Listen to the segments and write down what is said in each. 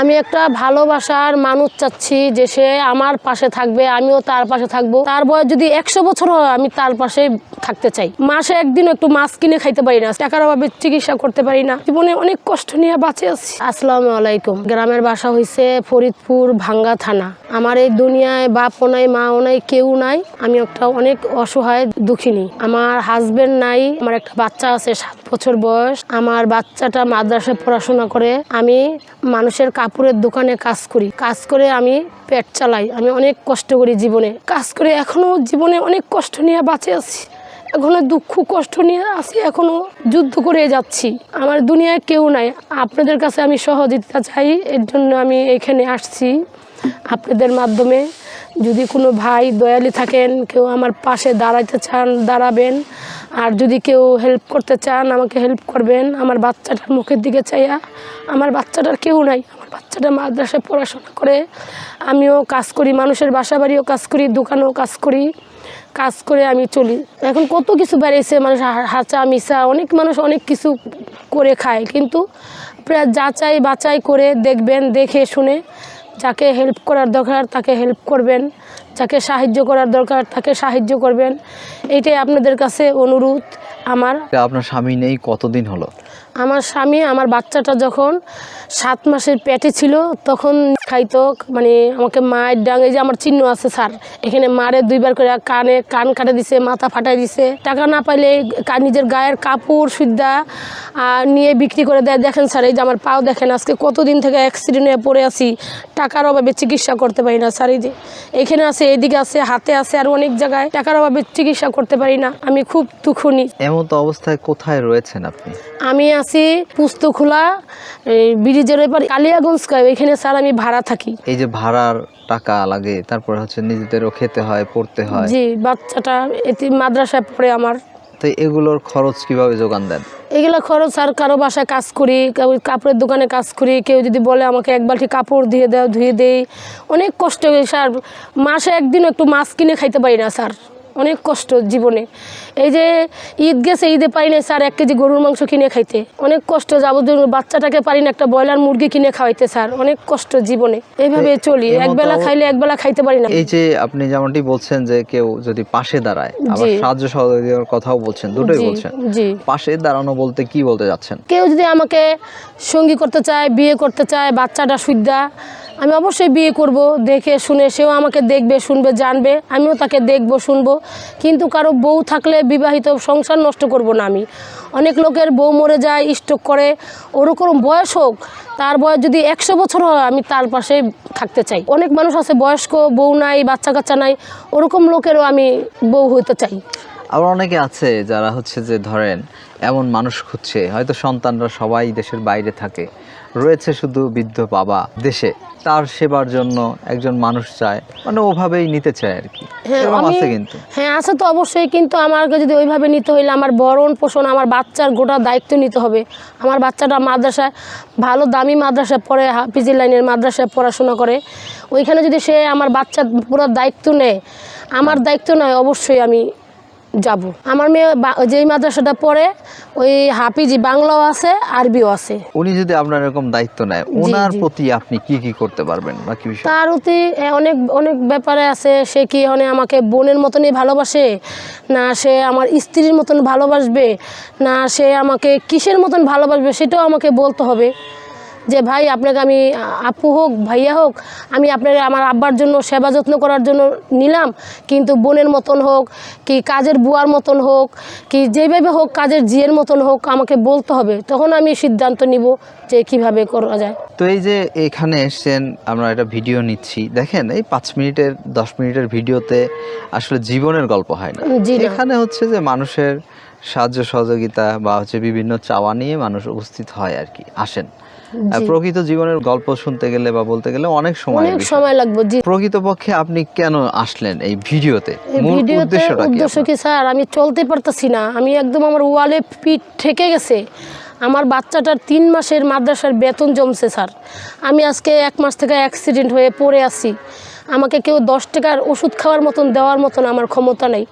আমি একটা ভালোবাসার মানুষ চাচ্ছি যে সে আমার পাশে থাকবে, আমিও তার পাশে থাকব। তার বয়স যদি একশো বছর হয়, আমি তার পাশে থাকতে চাই। মাসে একদিন একটু মাছ কিনে খাইতে পারি না। টাকার অভাবে চিকিৎসা করতে পারি না। জীবনে অনেক কষ্ট নিয়ে বাঁচে আছি। আসসালামু আলাইকুম। গ্রামের বাসা হয়েছে ফরিদপুর ভাঙ্গা থানা। আমার এই দুনিয়ায় বাপও নাই মাও নাই, কেউ নাই। আমি একটা অনেক অসহায় দুঃখিনী। আমার হাজবেন্ড নাই, আমার একটা বাচ্চা আছে সাত বছর বয়স। আমার বাচ্চাটা মাদ্রাসায় পড়াশোনা করে। আমি মানুষের কাপড়ের দোকানে কাজ করি। কাজ করে আমি পেট চালাই। আমি অনেক কষ্ট করি জীবনে। কাজ করে এখনও জীবনে অনেক কষ্ট নিয়ে বাঁচে আছি। এখনও দুঃখ, কষ্ট নিয়ে আছি এখনও যুদ্ধ করে যাচ্ছি। আমার দুনিয়ায় কেউ নাই। আপনাদের কাছে আমি সহযোগিতা চাই, এর জন্য আমি এখানে আসছি। আপনাদের মাধ্যমে যদি কোনো ভাই দয়ালি থাকেন, কেউ আমার পাশে দাঁড়াইতে চান, দাঁড়াবেন। আর যদি কেউ হেল্প করতে চান, আমাকে হেল্প করবেন। আমার বাচ্চাটার মুখের দিকে চাইয়া আমার বাচ্চাটার কেউ নাই। আমার বাচ্চাটা মাদ্রাসায় পড়াশোনা করে। আমিও কাজ করি, মানুষের বাসা বাড়িও কাজ করি, দোকানেও কাজ করি। কাজ করে আমি চলি। এখন কত কিছু বেড়েছে, মানুষ হাঁচা মিশা অনেক মানুষ অনেক কিছু করে খায়। কিন্তু আপনারা যাচাই বাছাই করে দেখবেন, দেখে শুনে যাকে হেল্প করার দরকার তাকে হেল্প করবেন, যাকে সাহায্য করার দরকার তাকে সাহায্য করবেন। এটাই আপনাদের কাছে অনুরোধ আমার। আপনার স্বামী নেই, কতদিন হলো? আমার স্বামী আমার বাচ্চাটা যখন সাত মাসের পেটে ছিল তখন খাইতো মানে আমাকে মায়ের ডাং এই যে আমার চিহ্ন আছে স্যার এখানে মারে দুইবার করে কানে কান কাটে দিছে মাথা ফাটাই দিছে। টাকা না পাইলে নিজের গায়ের কাপড় সুদ্ধা নিয়ে বিক্রি করে দেয়। দেখেন স্যার এই যে আমার পাও দেখেন আজকে কতদিন থেকে অ্যাক্সিডেন্ট হয়ে পড়ে আছি টাকার অভাবে চিকিৎসা করতে পারি না স্যার এই যে। এখানে আছে এদিকে আছে হাতে আছে আর অনেক জায়গায় টাকার অভাবে চিকিৎসা করতে পারি না। আমি খুব দুঃখনি এমন তো অবস্থায় কোথায় রয়েছেন আপনি? আমি আছি পুস্তখোলা এই ব্রিজের এপার কালিয়াগঞ্জ এখানে স্যার আমি ভাড়া থাকি। এই যে ভাড়ার টাকা লাগে তারপরে হচ্ছে নিজেদেরও খেতে হয় পড়তে হয়। জি বাচ্চাটা এতে মাদ্রাসায় পড়ে আমার। তো এগুলোর খরচ কীভাবে যোগান দেন? এগুলো খরচ আর কারও বাসায় কাজ করি কাপড়ের দোকানে কাজ করি কেউ যদি বলে আমাকে এক বালতি কাপড় দিয়ে দাও ধুয়ে দেই। অনেক কষ্ট হয় স্যার মাসে একদিন একটু মাছ কিনে খাইতে পারি না স্যার অনেক কষ্ট জীবনে। এই যে ঈদ গেছে ঈদে পারি না স্যার এক কেজি গরুর মাংস কিনে খাইতে। অনেক কষ্ট যাবতীয় বাচ্চাটাকে পারি না একটা ব্রয়লার মুরগি কিনে খাওয়াইতে স্যার অনেক কষ্ট জীবনে। এইভাবে চলি একবেলা খাইলে একবেলা খাইতে পারি না। এই যে আপনি যেমনটি বলছেন যে কেউ যদি পাশে দাঁড়ায় আবার সাহায্য সহযোগিতার কথাও বলছেন দুটোই বলছেন। পাশে দাঁড়ানো বলতে কি বলতে যাচ্ছেন? কেউ যদি আমাকে সঙ্গী করতে চায় বিয়ে করতে চায় বাচ্চাটা সুদ্ধা আমি অবশ্যই বিয়ে করব দেখে শুনে সেও আমাকে দেখবে শুনবে জানবে আমিও তাকে দেখব শুনব। কিন্তু কারও বউ থাকলে বিবাহিত, সংসার নষ্ট করব না আমি। অনেক লোকের বউ মরে যায় স্ট্রোক করে। ওরকম বয়স হোক, তার বয়স যদি একশো বছর হয়, আমি তার পাশে থাকতে চাই। অনেক মানুষ আছে, বয়স্ক, বউ নাই, বাচ্চা কাচ্চা নাই, ওরকম লোকেরও আমি বউ হইতে চাই। আবার অনেকে আছে যারা হচ্ছে যে ধরেন, এমন মানুষ খুঁজছে, হয়তো সন্তানরা সবাই দেশের বাইরে থাকে। রয়েছে শুধু বৃদ্ধ বাবা দেশে। তার সেবার জন্য একজন মানুষ চায় মানে ওভাবেই নিতে চায় আর কি। হ্যাঁ, এরকম আছে কিন্তু। হ্যাঁ আছে তো অবশ্যই কিন্তু আমাকে যদি ওইভাবে নিতে হইলে আমার বরণ পোষণ আমার বাচ্চার গোটা দায়িত্ব নিতে হবে। আমার বাচ্চাটা মাদ্রাসায় ভালো দামি মাদ্রাসায় পড়ে হাফিজি লাইনের মাদ্রাসায় পড়াশোনা করে। ওইখানে যদি সে আমার বাচ্চার পুরো দায়িত্ব নেয় আমার দায়িত্ব নয় অবশ্যই আমি যাব। আমার মেয়ে যেই মাদ্রাসাটা পড়ে ওই হাফিজি বাংলাও আছে আরবিও আছে। উনি যদি আপনার এরকম দায়িত্ব নেয় ওনার প্রতি আপনি কি কি করতে পারবেন বা কি বিষয়? তার প্রতি অনেক অনেক ব্যাপারে আছে। সে কি মানে আমাকে বোনের মতনই ভালোবাসে? না সে আমার স্ত্রীর মতন ভালোবাসবে? না সে আমাকে কিসের মতন ভালোবাসবে? সেটাও আমাকে বলতে হবে। যে ভাই আপনাকে আমি আপু হোক ভাইয়া হোক আমি আপনার আমার আব্বার জন্য সেবা যত্ন করার জন্য নিলাম। কিন্তু বোনের মতন হোক কি কাজের বুয়ার মতন হোক কি যেভাবে হোক কাজের জিয়ের মতন হোক আমাকে বলতে হবে। তখন আমি সিদ্ধান্ত নিব যে কীভাবে করা যায়। তো এই যে এখানে এসছেন আমরা একটা ভিডিও নিচ্ছি। দেখেন এই পাঁচ মিনিটের দশ মিনিটের ভিডিওতে আসলে জীবনের গল্প হয় না। এখানে হচ্ছে যে মানুষের সাহায্য সহযোগিতা বা হচ্ছে বিভিন্ন চাওয়া নিয়ে মানুষ উপস্থিত হয় আর কি আসেন। প্রকৃত জীবনের গল্প শুনতে গেলে বা বলতে গেলে অনেক সময় অনেক সময় লাগবে জি। প্রকৃতপক্ষে আপনি কেন আসলেন এই ভিডিওতে? মূল ভিডিওতে উদ্দেশ্যটা কি উদ্দেশ্য কি স্যার? আমি চলতে পারতাছি না। আমি একদম আমার ওয়ালে পিঠ ঠেকে গেছে। আমার বাচ্চাটার তিন মাসের মাদ্রাসার বেতন জমছে স্যার। আমি আজকে এক মাস থেকে অ্যাক্সিডেন্ট হয়ে পড়ে আছি। আমাকে কেউ দশ টাকার ওষুধ খাওয়ার মতন দেওয়ার মতন আমার ক্ষমতা নেই।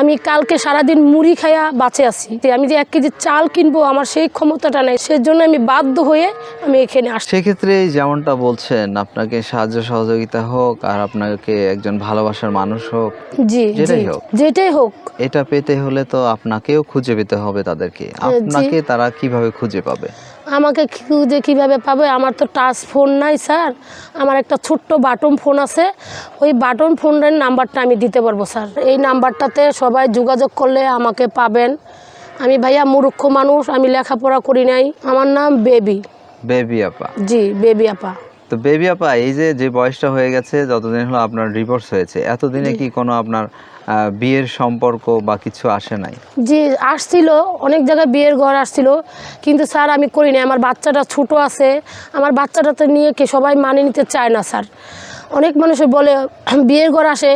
আমি কালকে সারাদিন মুড়ি খাইয়া বাঁচে আছি। আমি যে এক কেজি চাল কিনবো আমার সেই ক্ষমতাটা নেই। সেজন্য আমি বাধ্য হয়ে আমি এখানে আসছি সেক্ষেত্রে যেমনটা বলছেন আপনাকে সাহায্য সহযোগিতা হোক আর আপনাকে একজন ভালোবাসার মানুষ হোক জি যেটাই হোক। যেটাই হোক। এটা পেতে হলে তো আপনাকেও খুঁজে পেতে হবে তাদেরকে। আপনাকে তারা কীভাবে খুঁজে পাবে? আমাকে খুঁজে কীভাবে পাবে আমার তো টাচ ফোন নাই স্যার। আমার একটা ছোট্ট বাটন ফোন আছে। ওই বাটন ফোনের নাম্বারটা আমি দিতে পারব স্যার। এই নাম্বারটাতে সবাই যোগাযোগ করলে আমাকে পাবেন। আমি ভাইয়া মূর্খ মানুষ আমি লেখাপড়া করি নাই। আমার নাম বেবি। বেবি আপা। জি বেবি আপা। তো বেবি আপা এই যে যে বয়সটা হয়ে গেছে যতদিন হলো আপনার ডিভোর্স হয়েছে এতদিনে কি কোনো আপনার বিয়ের সম্পর্ক বা কিছু আসে নাই? জি আসছিল অনেক জায়গায় বিয়ের ঘর আসছিল কিন্তু স্যার আমি করি না আমার বাচ্চাটা ছোট আছে আমার বাচ্চাটা তো নিয়ে কে সবাই মানে নিতে চায় না স্যার। অনেক মানুষে বলে বিয়ের ঘর আসে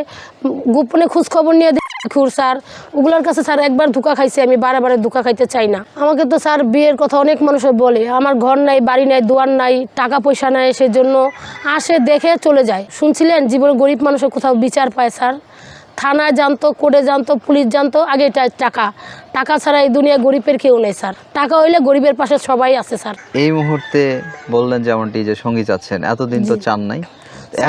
গোপনে খোঁজখবর নিয়ে খুর স্যার ওগুলোর কাছে স্যার একবার ধোকা খাইছে আমি বারে বারে ধোকা খাইতে চাই না। আমাকে তো স্যার বিয়ের কথা অনেক মানুষে বলে আমার ঘর নাই বাড়ি নাই দোয়ার নাই টাকা পয়সা নাই সেজন্য আসে দেখে চলে যায়। শুনছিলেন? জীবনে গরিব মানুষের কোথাও বিচার পায় স্যার। থানায় জানতো কোর্টে জানতো পুলিশ জানতো আগে এটা টাকা। টাকা ছাড়া এই দুনিয়া গরিবের কেউ নেই স্যার। টাকা হইলে গরিবের পাশে সবাই আছে স্যার। এই মুহূর্তে বললেন যেমনটি যে সঙ্গী চাচ্ছেন এতদিন তো চান নাই।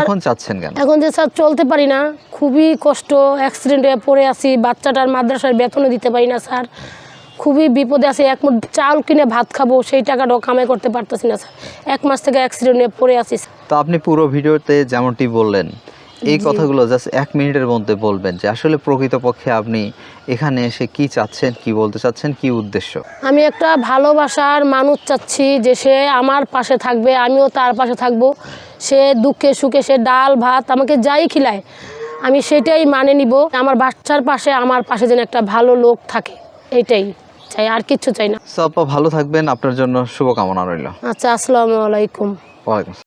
এখন চাচ্ছেন কেন? এখন যে স্যার চলতে পারি না খুবই কষ্ট অ্যাক্সিডেন্ট হয়ে পড়ে আছি বাচ্চাটার মাদ্রাসার বেতনও দিতে পারি না স্যার। খুবই বিপদে আছে এক মুঠ চাল কিনে ভাত খাব সেই টাকাটাও কামাই করতে পারতেছি না স্যার। এক মাস থেকে অ্যাক্সিডেন্ট হয়ে পড়ে আছি। তো আপনি পুরো ভিডিওতে যেমনটি বললেন এই কথাগুলো জাস্ট এক মিনিটের মধ্যে বলবেন যে আসলে প্রকৃতপক্ষে আপনি এখানে এসে কি চাচ্ছেন কি বলতে চাচ্ছেন কি উদ্দেশ্য? আমি একটা ভালোবাসার মানুষ চাচ্ছি যে সে আমার পাশে থাকবে আমিও তার পাশে থাকব। সে দুঃখে সুখে সে ডাল ভাত আমাকে যাই খিলায় আমি সেটাই মানে নিব। আমার বাচ্চার পাশে আমার পাশে যেন একটা ভালো লোক থাকে এটাই চাই আর কিচ্ছু চাই না। সো আপা ভালো থাকবেন আপনার জন্য শুভকামনা রইল। আচ্ছা আসসালামু আলাইকুম। ওয়ালাইকুম।